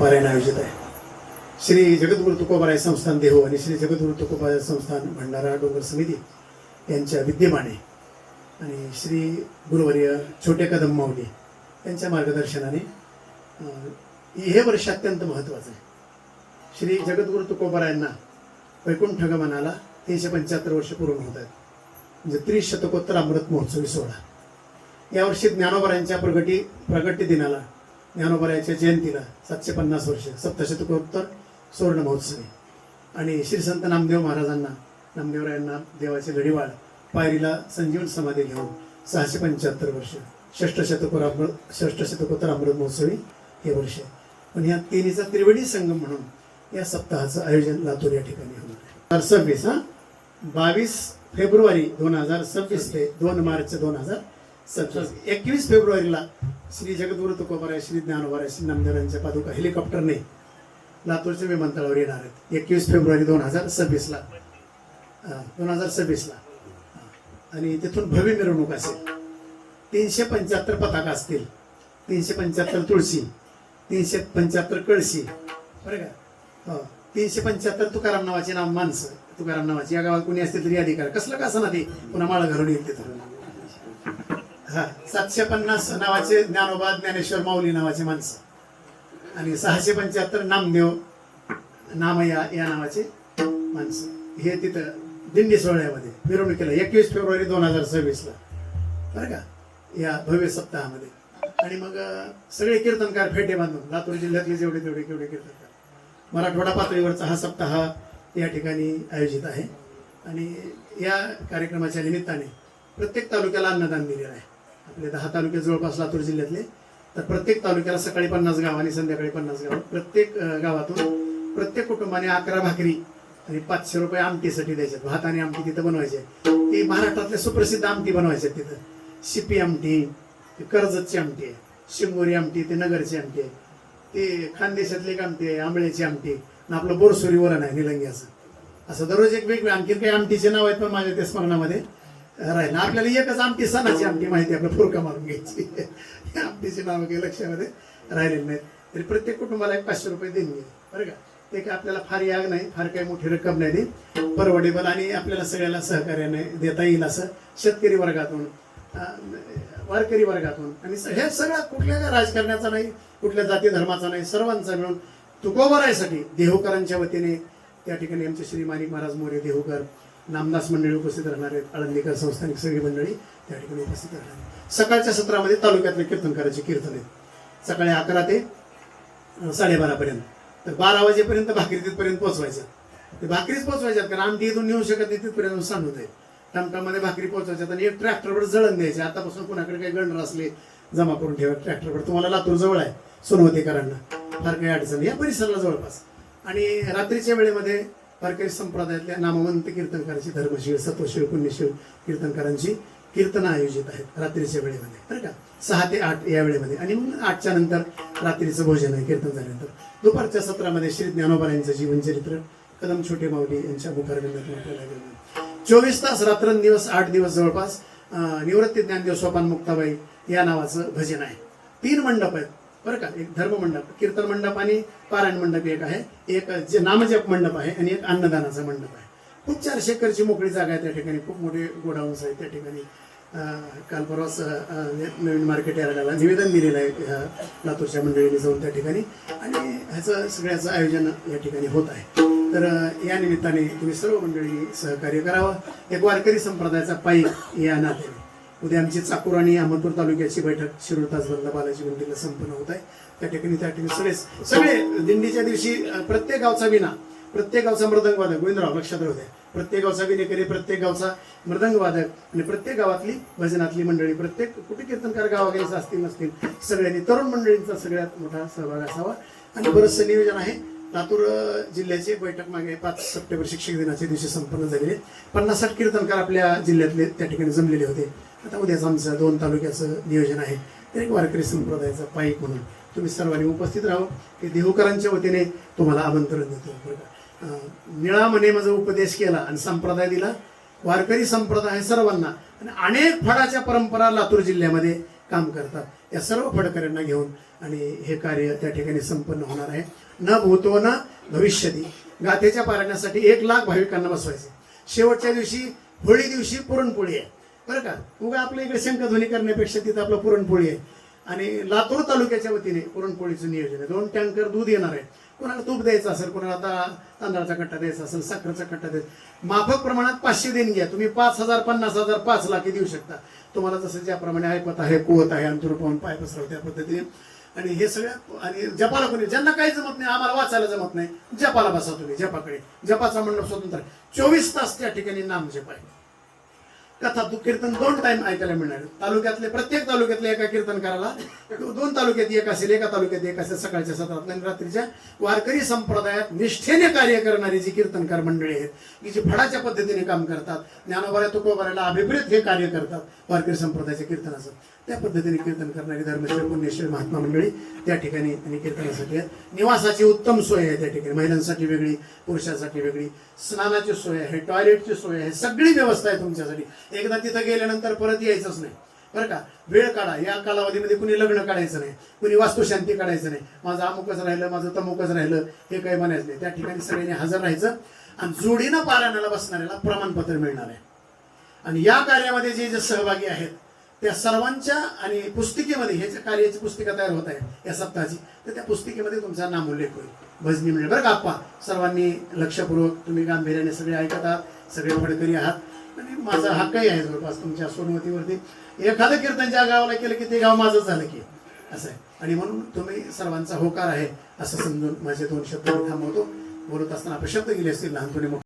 पारायण आयोजित आहे. श्री जगद्गुरु तुकोबाराय संस्थान देहो आणि श्री जगद्गुरु तुकोबाराय संस्थान भंडारा डोंगर समिती यांच्या विद्यमाने आणि श्री गुरुवर्य छोटे कदम माऊली यांच्या मार्गदर्शनाने हे वर्ष अत्यंत महत्त्वाचं आहे. श्री जगद्गुरु तुकोबारायांना वैकुंठ गमनाला तीनशे पंच्याहत्तर वर्ष पूर्ण होत आहेत. म्हणजे त्रिशतकोत्तर अमृत महोत्सवी सोहळा. यावर्षी ज्ञानोबरायांच्या प्रगती प्रगती दिनाला ज्ञानोबरायाच्या जयंतीला सातशे पन्नास वर्ष सप्तशतकोत्तर सुवर्ण महोत्सवी. आणि श्री संत नामदेव महाराजांना नामदेवरायांना देवाचे घडीवाळ पायरीला संजीवन समाधी घेऊन सहाशे पंच्याहत्तर वर्ष षष्ट शतकोर अमृत षष्ट शतकोत्तर अमृत महोत्सवी हे वर्ष. पण या तिन्हीचा त्रिवेणी संगम म्हणून या सप्ताहाचं आयोजन लातूर या ठिकाणी होणार आहे. सव्वीस हा? बावीस फेब्रुवारी दोन हजार सव्वीस ते दोन मार्च दोन हजार सव्वीस एकवीस फेब्रुवारीला श्री जगद्गुरु तुकोबाराय श्री ज्ञानोबाराय श्री नामदेवरायांच्या पादुका हेलिकॉप्टरने लातूरच्या विमानतळावर येणार आहेत. एकवीस फेब्रुवारी दोन हजार सव्वीसला. दोन हजार सव्वीसला. आणि तिथून भव्य मिरवणूक असेल. तीनशे पंच्याहत्तर पताका असतील. तीनशे पंच्याहत्तर तुळशी तीनशे पंच्याहत्तर कळशी. बरं का? हो. तीनशे पंच्याहत्तर तुकाराम नावाची नाव माणसं. तुकाराम नावाची. या गावात कोणी असतील तरी अधिकार. कसलं का असं ना ते? पुन्हा माळा घरून येईल तिथं. हा सातशे पन्नास नावाचे ज्ञानोबा ज्ञानेश्वर माऊली नावाचे माणसं. आणि सहाशे पंच्याहत्तर नामदेव नामया या नावाचे माणसं. हे तिथं दिंडी सोहळ्यामध्ये मिरवणुकीला एकवीस फेब्रुवारी दोन हजार सव्वीसला. बरं का? या भव्य सप्ताहामध्ये. आणि मग सगळे कीर्तनकार फेटे बांधून लातूर जिल्ह्यातले जेवढे तेवढे केवढे कीर्तनकार. मराठवाडा पातळीवरचा हा सप्ताह या ठिकाणी आयोजित आहे. आणि या कार्यक्रमाच्या निमित्ताने प्रत्येक तालुक्याला अन्नदान दिलेलं आहे. आपले दहा तालुके जवळपास लातूर जिल्ह्यातले. तर प्रत्येक तालुक्याला सकाळी पन्नास गाव आणि संध्याकाळी पन्नास गाव. प्रत्येक गावातून प्रत्येक कुटुंबाने अकरा भाकरी आणि पाचशे रुपये आमटीसाठी द्यायचे. भात आणि आमटी तिथं बनवायचे. ती महाराष्ट्रातले सुप्रसिद्ध आमटी बनवायचे तिथं. शिपी आमटी कर्जतची आमटी आहे शिंगोरी आमटी ते नगरची आमटी आहे ते खानदेशातली एक आमटी आहे आंबळ्याची आमटी आणि आपलं बोरसुरी वरण आहे निलंग्याचं. असं असं दररोज एक वेगवेगळे आणखीन काही आमटीचे नाव आहेत पण माझ्या त्या स्मरणामध्ये. राहील आपल्याला एकच आमटी सणाची आमटी माहिती आपल्या आपलं फुरका मारून घ्यायची. आमटीची नावं काही लक्षामध्ये राहिलेली नाहीत. तरी प्रत्येक कुटुंबाला एक पाचशे रुपये देईन बरं का? ते काय आपल्याला फार याग नाही फार काही मोठी रक्कम नाही ती परवडेबल आणि आपल्याला सगळ्याला सहकार्याने देता येईल असं शेतकरी वर्गातून वारकरी वर्गातून. आणि हे सगळं कुठल्या राजकारणाचा नाही कुठल्या जाती धर्माचा नाही सर्वांचा मिळून तुकोबरायसाठी देहूकरांच्या वतीने त्या ठिकाणी आमचे श्री माणिक महाराज मोरे देहूकर नामदास मंडळी उपस्थित राहणार आहेत. आळंदीकर संस्थानिक सगळी मंडळी त्या ठिकाणी उपस्थित राहणार आहेत. सकाळच्या सत्रामध्ये तालुक्यातले कीर्तनकाराचे कीर्तन आहेत. सकाळी अकरा ते साडेबारापर्यंत तर बारा वाजेपर्यंत भाकरी तिथपर्यंत पोहोचवायचं. ते भाकरीच पोहोचवायच्यात कारण आमटी इथून नेऊ शकत नाही तिथपर्यंत सांगत आहे टमटममध्ये भाकरी पोहोचवायच्यात आणि एक ट्रॅक्टरवर जळण द्यायचे. आतापासून कुणाकडे काही गंडर असले जमा करून ठेवा ट्रॅक्टरवर. तुम्हाला लातूर जवळ आहे सोनवतीकरांना. फार काही अडचण या परिसराला जवळपास. आणि रात्रीच्या वेळेमध्ये वारकरी संप्रदायातल्या नामवंत कीर्तनकारांची धर्मशील सत्वशील पुण्यशील कीर्तनकारांची कीर्तन आयोजित आहेत रात्रीच्या वेळेमध्ये बरं का? सहा ते आठ या वेळेमध्ये. आणि मग आठच्या नंतर रात्रीचं भोजन आहे कीर्तन झाल्यानंतर. दुपारच्या सत्रामध्ये श्री ज्ञानोबा यांचं जीवनचरित्र कदम छोटे माऊली यांच्या मुखारविंदातून आपल्याला चोवीस तास रात्रंदिवस आठ दिवस जवळपास निवृत्ती ज्ञानदेव सोपान मुक्ताबाई या नावाचं भजन आहे. तीन मंडप आहेत. बरं का? एक धर्म मंडप कीर्तन मंडप आणि पारायण मंडप एक आहे. एक जे नामजप मंडप आहे आणि एक अन्नदानाचा मंडप आहे. खूप चारशे एकरची मोकळी जागा आहे त्या ठिकाणी. खूप मोठे गोडाऊन्स आहेत त्या ठिकाणी. काल परवाच नवीन मार्केट यार्डाला निवेदन दिलेलं आहे लातूरच्या मंडळीने जाऊन त्या ठिकाणी. आणि ह्याचं सगळ्याचं आयोजन या ठिकाणी होत आहे. तर या निमित्ताने तुम्ही सर्व मंडळी सहकार्य करावं. एक वारकरी संप्रदायाचा पाईक या नात्याने. उद्या आमची चाकूर आणि अहमदपूर तालुक्याची बैठक शिरूर ताजबंद बालाजी मंदिरला संपन्न होत आहे. त्या ठिकाणी त्या ठिकाणी सगळे सगळे दिंडीच्या दिवशी प्रत्येक गावचा विना प्रत्येक गावचा मृदंग वादक. गोविंदराव लक्षात राहू द्या. प्रत्येक गावचा विनेकरी प्रत्येक गावचा मृदंग वादक. आणि प्रत्येक गावातली भजनातली मंडळी प्रत्येक कुठे कीर्तनकार गावागाईचं असतील नसतील सगळ्यांनी तरुण मंडळींचा सगळ्यात मोठा सहभाग असावा. आणि बरंचसं नियोजन आहे. लातूर जिल्ह्याची बैठक मागे पाच सप्टेंबर शिक्षक दिनाच्या दिवशी संपन्न झालेली पन्नास साठ कीर्तनकार आपल्या जिल्ह्यातले त्या ठिकाणी जमलेले होते. आता उद्याच आमचं दोन तालुक्याचं नियोजन आहे. तर एक वारकरी संप्रदायाचा पाईक म्हणून तुम्ही सर्वांनी उपस्थित राहावं की देहूकरांच्या वतीने तुम्हाला आमंत्रण देतो निळा म्हणे माझा उपदेश केला आणि संप्रदाय दिला. वारकरी संप्रदाय सर्वांना. आणि अनेक फडाच्या परंपरा लातूर जिल्ह्यामध्ये काम करतात. या सर्व फडकऱ्यांना घेऊन आणि हे कार्य त्या ठिकाणी संपन्न होणार आहे. न भूतो न भविष्यती. गाथेच्या पारण्यासाठी एक लाख भाविकांना बसवायचे. शेवटच्या दिवशी होळी दिवशी पुरणपोळी आहे. बरं का? उगा आपल्या इकडे शंखध्वनी करण्यापेक्षा तिथं आपलं पुरणपोळी आहे. आणि लातूर तालुक्याच्या वतीने पुरणपोळीचं नियोजन आहे. दोन टँकर दूध येणार आहे. कोणाला तूप द्यायचं असेल कोणाला आता तांदळाचा कट्टा द्यायचा असेल साखरेचा कट्टा द्यायचा माफक प्रमाणात पाचशे देणगी घ्या. तुम्ही पाच हजार पन्नास हजार पाच लाखी देऊ शकता. तुम्हाला जसं ज्याप्रमाणे ऐपत आहे कुवत आहे अंतुर पाहून पाय पसरव त्या पद्धतीने. आणि हे सगळं आणि जपाला कोणी ज्यांना काही जमत नाही आम्हाला वाचायला जमत नाही जपाला बसा तुम्ही जपाकडे. जपाचा मंडळ स्वतंत्र चोवीस तास त्या ठिकाणी नाम जप आहे. कथा तू कीर्तन दोन टाइम ऐकायला मिळणार. तालुक्यातले प्रत्येक तालुक्यातले एका कीर्तनकाराला दोन तालुक्यात एक असेल एका तालुक्यात एक असेल सकाळच्या सत्रात आणि रात्रीच्या वारकरी संप्रदायात निष्ठेने कार्य करणारी जी कीर्तनकार मंडळी आहेत की जी फडाच्या पद्धतीने काम करतात ज्ञानोबाऱ्या तुकोबाऱ्याला अभिप्रेत हे कार्य करतात वारकरी संप्रदायाचे कीर्तनाचं. त्या पद्धतीने कीर्तन करणारी धर्मश्री पुण्यश्री महात्मा मंडळी त्या ठिकाणी आणि कीर्तनासाठी आहेत. निवासाची उत्तम सोय आहे त्या ठिकाणी. महिलांसाठी वेगळी पुरुषांसाठी वेगळी स्नानाची सोय आहे टॉयलेटची सोय आहे सगळी व्यवस्था आहे तुमच्यासाठी. एकदा तिथं गेल्यानंतर परत यायचंच नाही. बरं का? वेळ काढा. या कालावधीमध्ये कुणी लग्न काढायचं नाही. कुणी वास्तुशांती काढायचं नाही. माझं अमुकच राहिलं माझं तमुकच राहिलं हे काही म्हणायचं नाही. त्या ठिकाणी सगळ्यांनी हजर राहायचं आणि जोडीनं पारायणाला बसणाऱ्याला प्रमाणपत्र मिळणार आहे. आणि या कार्यामध्ये जे जे सहभागी आहेत त्या सर्वांच्या आणि पुस्तिकेमध्ये हे जे कार्याची पुस्तिका तयार होत आहे या सप्ताहाची तर त्या पुस्तिकेमध्ये तुमचा नामोल्लेख होईल. भजनी मिळेल बरं का आप्पा? सर्वांनी लक्षपूर्वक तुम्ही गांभीर्याने सगळे ऐकत आहात सगळे फडकरी आहात. आणि माझा हक्कही आहे जवळपास तुमच्या सोनमतीवरती एखादं कीर्तन ज्या गावाला केलं की ते गाव माझं झालं की. असं आहे. आणि म्हणून तुम्ही सर्वांचा होकार आहे असं समजून माझे दोन शब्द थांबवतो. बोलत असताना अपशब्द गेले असतील लहानपणी